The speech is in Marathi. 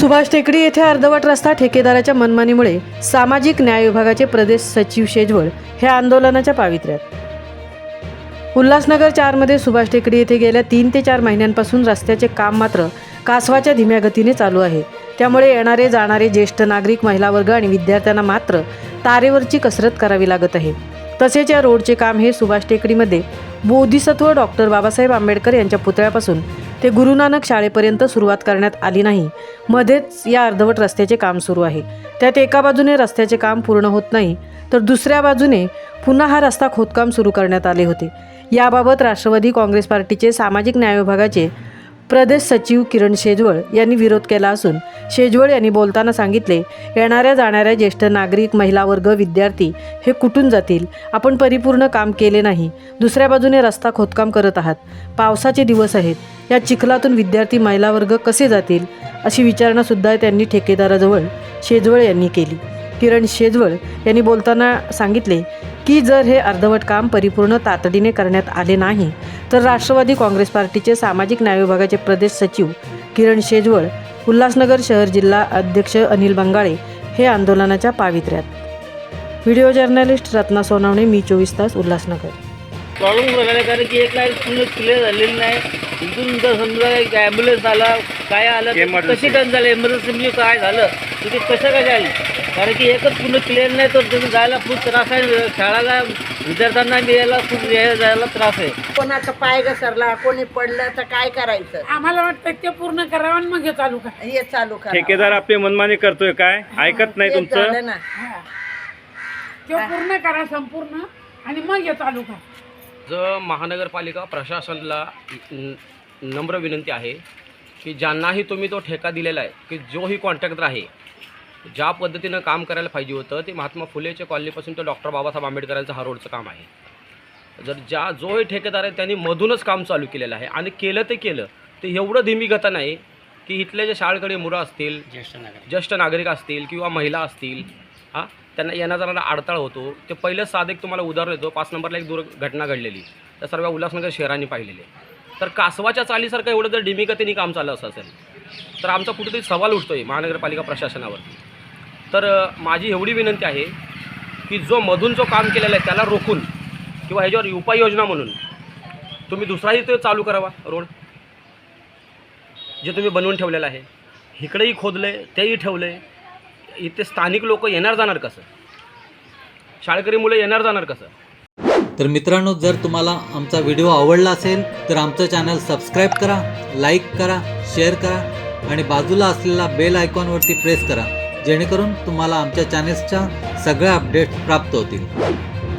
सुभाष टेकडी येथे अर्धवट रस्ता ठेकेदाराच्या मनमानीमुळे सामाजिक न्याय विभागाचे प्रदेश सचिव शेजवळ हे आंदोलनाच्या पावित्र्यात. उल्हासनगर चारमध्ये सुभाष टेकडी येथे गेल्या तीन ते चार महिन्यांपासून रस्त्याचे काम मात्र कासवाच्या धीम्या गतीने चालू आहे. त्यामुळे येणारे जाणारे ज्येष्ठ नागरिक महिला वर्ग आणि विद्यार्थ्यांना मात्र तारेवरची कसरत करावी लागत आहे. तसेच या रोडचे काम हे सुभाष टेकडीमध्ये बोधिसत्व डॉक्टर बाबासाहेब आंबेडकर यांच्या पुतळ्यापासून ते गुरु नानक शाळेपर्यंत सुरुवात करण्यात आली नाही. मध्येच या अर्धवट रस्त्याचे काम सुरू आहे. त्यात एका बाजूने रस्त्याचे काम पूर्ण होत नाही तर दुसऱ्या बाजूने पुन्हा हा रस्ता खोदकाम सुरू करण्यात आले होते. याबाबत राष्ट्रवादी काँग्रेस पार्टीचे सामाजिक न्याय विभागाचे प्रदेश सचिव किरण शेजवळ यांनी विरोध केला असून शेजवळ यांनी बोलताना सांगितले येणाऱ्या जाणाऱ्या ज्येष्ठ नागरिक महिला वर्ग विद्यार्थी हे कुठून जातील? आपण परिपूर्ण काम केले नाही. दुसऱ्या बाजूने रस्ता खोदकाम करत आहात. पावसाचे दिवस आहेत. या चिखलातून विद्यार्थी महिला वर्ग कसे जातील? अशी विचारणासुद्धा त्यांनी ठेकेदाराजवळ शेजवळ यांनी केली. किरण शेजवळ यांनी बोलताना सांगितले की जर हे अर्धवट काम परिपूर्ण तातडीने करण्यात आले नाही तर राष्ट्रवादी काँग्रेस पार्टीचे सामाजिक न्याय विभागाचे प्रदेश सचिव किरण शेजवळ उल्हासनगर शहर जिल्हा अध्यक्ष अनिल बंगाळे हे आंदोलनाच्या पावित्र्यात. व्हिडिओ जर्नलिस्ट रत्ना सोनवणे मी चोवीस तास उल्हासनगर. प्रॉब्लेम प्रकारे कारण की एक लाईन पूर्ण क्लिअर झालेली नाही. इथून जर समजा एक ॲम्ब्युलन्स आला काय आलं कशी टन झालं? एमर्जन्सी म्हणजे काय झालं? तर ते कसं काय झालं कारण की एकच पूर्ण क्लिअर नाही तर तिथून जायला खूप त्रास आहे. शाळाला विद्यार्थ्यांना यायला खूप जायला त्रास आहे. कोणाचा पाय घसरला कोणी पडलं तर काय करायचं? आम्हाला वाटतं ते पूर्ण करावं आणि मग हे चालू करा. हे चालू करा. ठेकेदार आपली मनमानी करतोय काय? ऐकत नाही तुमचं? झालं ना. ते पूर्ण करा संपूर्ण आणि मग हे चालू करा. ज महानगरपालिका प्रशासनाला नम्र विनंती आहे की ज्यांनाही तुम्ही तो ठेका दिलेला आहे की जोही कॉन्ट्रॅक्टर आहे ज्या पद्धतीनं काम करायला पाहिजे होतं ते महात्मा फुलेच्या कॉलनीपासून ते डॉक्टर बाबासाहेब आंबेडकरांचं हा रोडचं काम आहे. जर ज्या जोही ठेकेदार आहे त्यांनी मधूनच काम चालू केलेलं आहे आणि केलं ते केलं ते एवढं धीमी गता नाही की इथले जे शाळकडे मुलं असतील ज्येष्ठ नागरिक. ज्येष्ठ नागरिक असतील किंवा महिला असतील हां? त्यांना येण्या जाणारा अडथळा होतो. ते पहिलं साधं एक तुम्हाला उदाहरण देतो. पाच नंबरला एक दुर्घटना घडलेली. त्या सर्व उल्हासनगर शहरांनी पाहिलेली. तर कासवाच्या चालीसारखं एवढं जर डिमिकतीने काम चाललं असं असेल तर आमचा कुठेतरी सवाल उठतो आहे महानगरपालिका प्रशासनावर तर माझी एवढी विनंती आहे की जो मधून जो काम केलेला आहे त्याला रोखून किंवा ह्याच्यावर उपाययोजना म्हणून तुम्ही दुसराही तो चालू करावा रोड जे तुम्ही बनवून ठेवलेलं आहे. इकडेही खोदलं आहे तेही ठेवलं आहे इथे स्थानिक लोक येणार जाणार कसं? शाळकरी मुलं येणार जाणार कसं? तर मित्रांनो जर तुम्हाला आमचा व्हिडिओ आवडला असेल तर आमचं चॅनल सबस्क्राईब करा लाईक करा शेअर करा आणि बाजूला असलेला बेल आयकॉनवरती प्रेस करा जेणेकरून तुम्हाला आमच्या चॅनेल्सच्या सगळ्या अपडेट्स प्राप्त होतील.